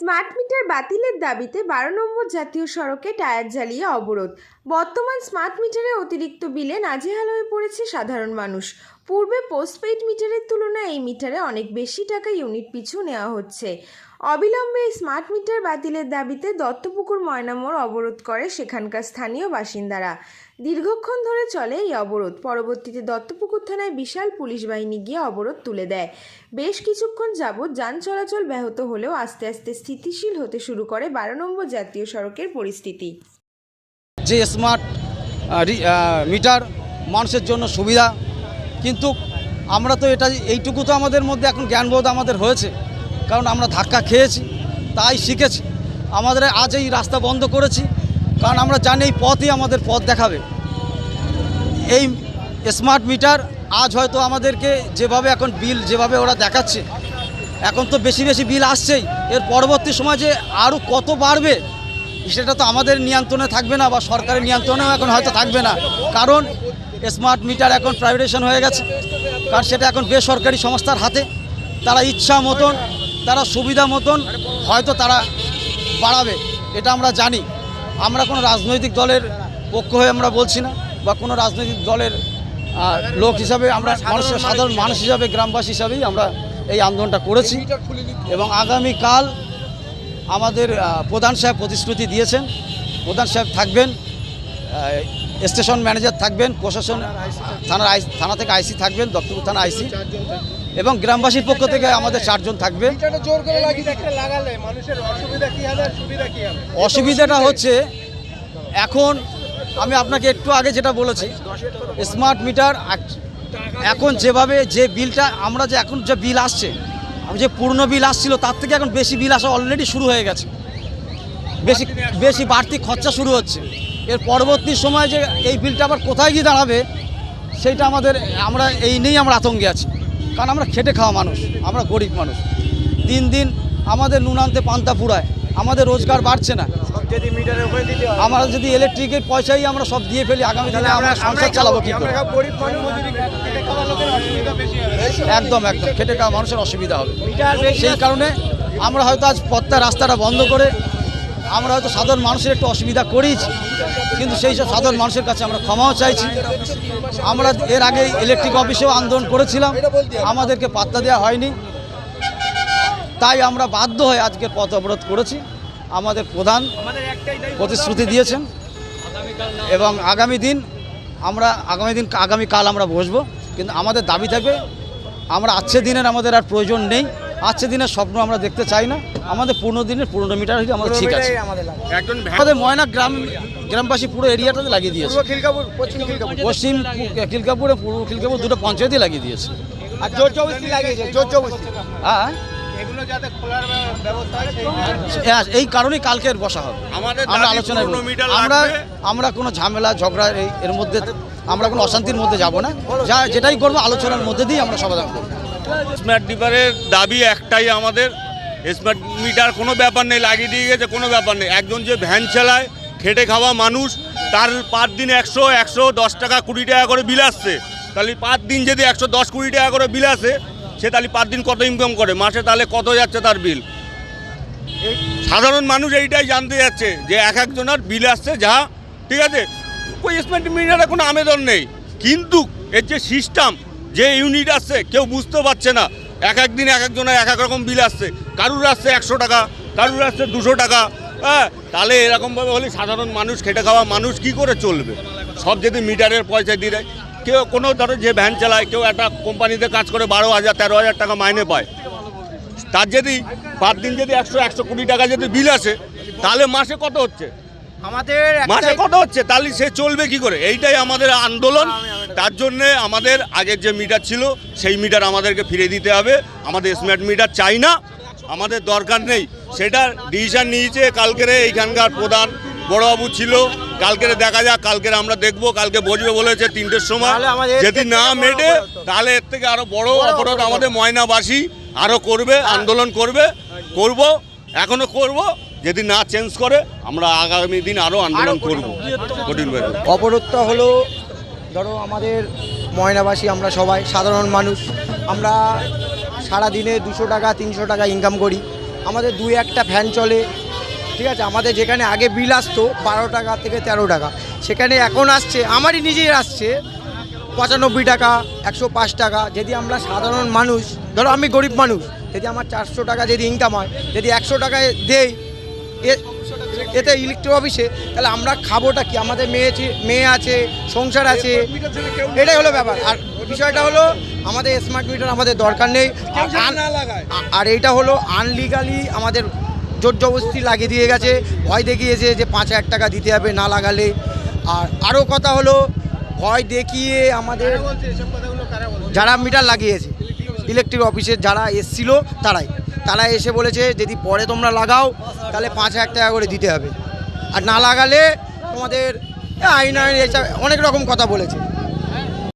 Smart meter বাতিলের দাবিতে বারো নম্বর জাতীয় সড়কে টায়ার জ্বালিয়ে অবরোধ। বর্তমান স্মার্ট মিটারে অতিরিক্ত বিলে নাজেহাল হয়ে পড়েছে সাধারণ মানুষ। পূর্বে পোস্টপেইড মিটারের তুলনায় এই মিটারে অনেক বেশি টাকা ইউনিট পিছু নেওয়া হচ্ছে। অবিলম্বে স্মার্ট মিটার বাতিলের দাবিতে দত্তপুকুর ময়নামোড় অবরোধ করে সেখানকার স্থানীয় বাসিন্দারা। দীর্ঘক্ষণ ধরে চলে এই অবরোধ। পরবর্তীতে দত্তপুকুর থানায় বিশাল পুলিশ বাহিনী গিয়ে অবরোধ তুলে দেয়। বেশ কিছুক্ষণ যাবৎ যান চলাচল ব্যাহত হলেও আস্তে আস্তে স্থিতিশীল হতে শুরু করে বারো নম্বর জাতীয় সড়কের পরিস্থিতি। যে স্মার্ট মিটার মানুষের জন্য সুবিধা কিন্তু আমরা তো এটা, এইটুকু তো আমাদের মধ্যে এখন জ্ঞানবোধ আমাদের হয়েছে। কারণ আমরা ধাক্কা খেয়েছি, তাই শিখেছি। আমাদের আজ এই রাস্তা বন্ধ করেছি, কারণ আমরা জানি এই পথই আমাদের পথ দেখাবে। এই স্মার্ট মিটার আজ হয়তো আমাদেরকে যেভাবে এখন বিল যেভাবে ওরা দেখাচ্ছে, এখন তো বেশি বেশি বিল আসছেই। এর পরবর্তী সময় যে আরও কত বাড়বে, সেটা তো আমাদের নিয়ন্ত্রণে থাকবে না বা সরকারের নিয়ন্ত্রণেও এখন হয়তো থাকবে না। কারণ স্মার্ট মিটার এখন প্রাইভেটেশন হয়ে গেছে। কারণ সেটা এখন বেসরকারি সংস্থার হাতে। তারা ইচ্ছা মতন, তারা সুবিধা মতন হয়তো তারা বাড়াবে। এটা আমরা জানি। আমরা কোনো রাজনৈতিক দলের পক্ষ হয়ে আমরা বলছি না, বা কোনো রাজনৈতিক দলের লোক হিসাবে আমরা মানুষের সাধারণ মানুষ হিসাবে, গ্রামবাসী হিসাবেই আমরা এই আন্দোলনটা করেছি। এবং আগামীকাল আমাদের প্রধান সাহেব প্রতিশ্রুতি দিয়েছেন। প্রধান সাহেব থাকবেন। স্টেশন ম্যানেজার থাকবেন, প্রশাসন, থানার আই, থানা থেকে আইসি থাকবেন দত্তপুর থানা আইসি। এবং গ্রামবাসীর পক্ষ থেকে আমাদের চারজন থাকবে। অসুবিধাটা হচ্ছে, এখন আমি আপনাকে একটু আগে যেটা বলেছি স্মার্ট মিটার এখন যেভাবে যে বিলটা, আমরা যে এখন যে বিল আসছে, আমি যে পুরনো বিল আসছিল, তার থেকে এখন বেশি বিল আসা অলরেডি শুরু হয়ে গেছে। বেশি বেশি বাড়তি খরচা শুরু হচ্ছে। এর পরবর্তী সময় যে এই বিলটা আবার কোথায় গিয়ে দাঁড়াবে সেইটা আমাদের আমরা এই নিয়েই আমরা আতঙ্কে আছি। কারণ আমরা খেটে খাওয়া মানুষ আমরা গরিব মানুষ। দিন দিন আমাদের নুন আনতে পান্তা ফুরায় আমাদের রোজগার বাড়ছে না। আমরা যদি ইলেকট্রিকের পয়সাই আমরা সব দিয়ে ফেলি আগামী দিনে আমরা সংসার চালাবো কি একদম একদম। খেটে খাওয়া মানুষের অসুবিধা হবে। সেই কারণে আমরা হয়তো আজ পথটা রাস্তাটা বন্ধ করে আমরা হয়তো সাধারণ মানুষের একটু অসুবিধা করেইছি, কিন্তু সেই সব সাধারণ মানুষের কাছে আমরা ক্ষমাও চাইছি। আমরা এর আগে ইলেকট্রিক অফিসেও আন্দোলন করেছিলাম, আমাদেরকে পাত্তা দেওয়া হয়নি। তাই আমরা বাধ্য হয়ে আজকে পথ অবরোধ করেছি। আমাদের প্রধান প্রতিশ্রুতি দিয়েছেন এবং আগামী দিন আমরা, আগামী দিন, আগামী কাল আমরা বসবো। কিন্তু আমাদের দাবি থাকবে, আমরা আজকে দিনের আমাদের আর প্রয়োজন নেই। আজকে দিনের স্বপ্ন আমরা দেখতে চাই না। আমাদের পনেরো দিনের পনেরো মিটার হলে আমাদের ঠিক আছে। আমাদের লাগে। একজন আমাদের ময়না গ্রাম গ্রামবাসী পুরো এরিয়াটাতে লাগিয়ে দিয়েছে। পশ্চিম খিলকাপুর পূর্ব খিলকাপুর দুটো পঞ্চায়েতই লাগিয়ে দিয়েছে। আর জোর চৌবস্তি লাগিয়েছে জোর চৌবস্তি হ্যাঁ? এগুলো যাতে খোলার ব্যবস্থা হয় সেই এই কারণেই কালকের বসা হবে। আমরা। মিটার আমরা আমরা কোনো ঝামেলা ঝগড়া এই এর মধ্যে আমরা কোনো অশান্তির মধ্যে যাব না। যা যেটাই করব আলোচনার মধ্যে দিয়েই আমরা সমাধান করব। স্মার্ট ডিপারের দাবি একটাই আমাদের স্মার্ট মিটার কোনো ব্যাপার নেই, লাগিয়ে দিয়ে গেছে, কোনো ব্যাপার নেই। একজন যে ভ্যান চালায়, খেটে খাওয়া মানুষ, তার পার দিন একশো একশো দশ টাকা কুড়ি টাকা করে বিল আসছে। তাহলে পার দিন যদি একশো দশ, কুড়ি টাকা করে বিল আসে, সে তাহলে পার দিন কত ইনকাম করে? মাসে তাহলে কত যাচ্ছে তার বিল? সাধারণ মানুষ এইটাই জানতে যাচ্ছে যে এক একজনের বিল আসছে যা, ঠিক আছে? ওই স্মার্ট মিটারে কোনো আবেদন নেই। কিন্তু এর যে সিস্টেম যে ইউনিট আসছে, কেউ বুঝতে পারছে না। এক এক দিন এক একজনের এক এক রকম বিল আসছে। কারুর আসছে একশো টাকা কারুর আসছে দুশো টাকা হ্যাঁ? তাহলে এরকমভাবে হলে সাধারণ মানুষ খেটে খাওয়া মানুষ কি করে চলবে? সব যদি মিটারের পয়সা দিয়ে দেয় কেউ কোনো ধরো যে ভ্যান চালায় কেউ একটা কোম্পানিতে কাজ করে বারো হাজার তেরো হাজার টাকা মাইনে পায়। তার যদি পার দিন যদি একশো একশো কুড়ি টাকা যদি বিল আসে তাহলে মাসে কত হচ্ছে? আমাদের মাসে কত হচ্ছে? তাহলে সে চলবে কি করে? এইটাই আমাদের আন্দোলন। তার জন্যে আমাদের আগের যে মিটার ছিল সেই মিটার আমাদেরকে ফিরে দিতে হবে। আমাদের স্মার্ট মিটার চাই না। আমাদের দরকার নেই। সেটা ডিসিশন নিয়েছে কালকেরে এইখানকার প্রধান বড়বাবু ছিল। কালকেরে দেখা যাক কালকেরে আমরা দেখব কালকে বসবে বলেছে তিনটের সময়। যদি না মেটে তাহলে এর থেকে আরও বড় বড় অপরাধ আমাদের ময়নাবাসী আরও করবে আন্দোলন করবে করব এখনও করব। যদি না চেঞ্জ করে আমরা আগামী দিন আরও আন্দোলন করব। কঠিনভাবে অবরোধটা হলো ধরো আমাদের ময়নাবাসী আমরা সবাই সাধারণ মানুষ। আমরা সারা দিনে দুশো টাকা, তিনশো টাকা ইনকাম করি। আমাদের দুই একটা ফ্যান চলে। ঠিক আছে? আমাদের যেখানে আগে বিল আসতো, বারো টাকা থেকে তেরো টাকা। সেখানে এখন আসছে, আমারই নিজের আসছে, পঁচানব্বই টাকা, একশো পাঁচ টাকা। যদি আমরা সাধারণ মানুষ, ধরো আমি গরিব মানুষ, যদি আমার চারশো টাকা যদি ইনকাম হয়, যদি একশো টাকায় দেই এতে ইলেকট্রিক অফিসে তাহলে আমরা খাবোটা কি? আমাদের মেয়ে মেয়ে আছে সংসার আছে। এটাই হলো ব্যাপার। আর বিষয়টা হলো আমাদের স্মার্ট মিটার আমাদের দরকার নেই। আর- এইটা হলো আনলিগালি আমাদের জোর জবস্তি লাগিয়ে দিয়ে গেছে। ভয় দেখিয়েছে যে পাঁচ হাজার টাকা দিতে হবে না লাগালে। আর আরও কথা হলো ভয় দেখিয়ে আমাদের যারা মিটার লাগিয়েছে ইলেকট্রিক অফিসের যারা এসছিল তারাই। তারা এসে বলেছে, যদি পরে তোমরা লাগাও, তাহলে পাঁচ হাজার টাকা করে দিতে হবে। আর না লাগালে তোমাদের আইন আইন অনেক রকম কথা বলেছে।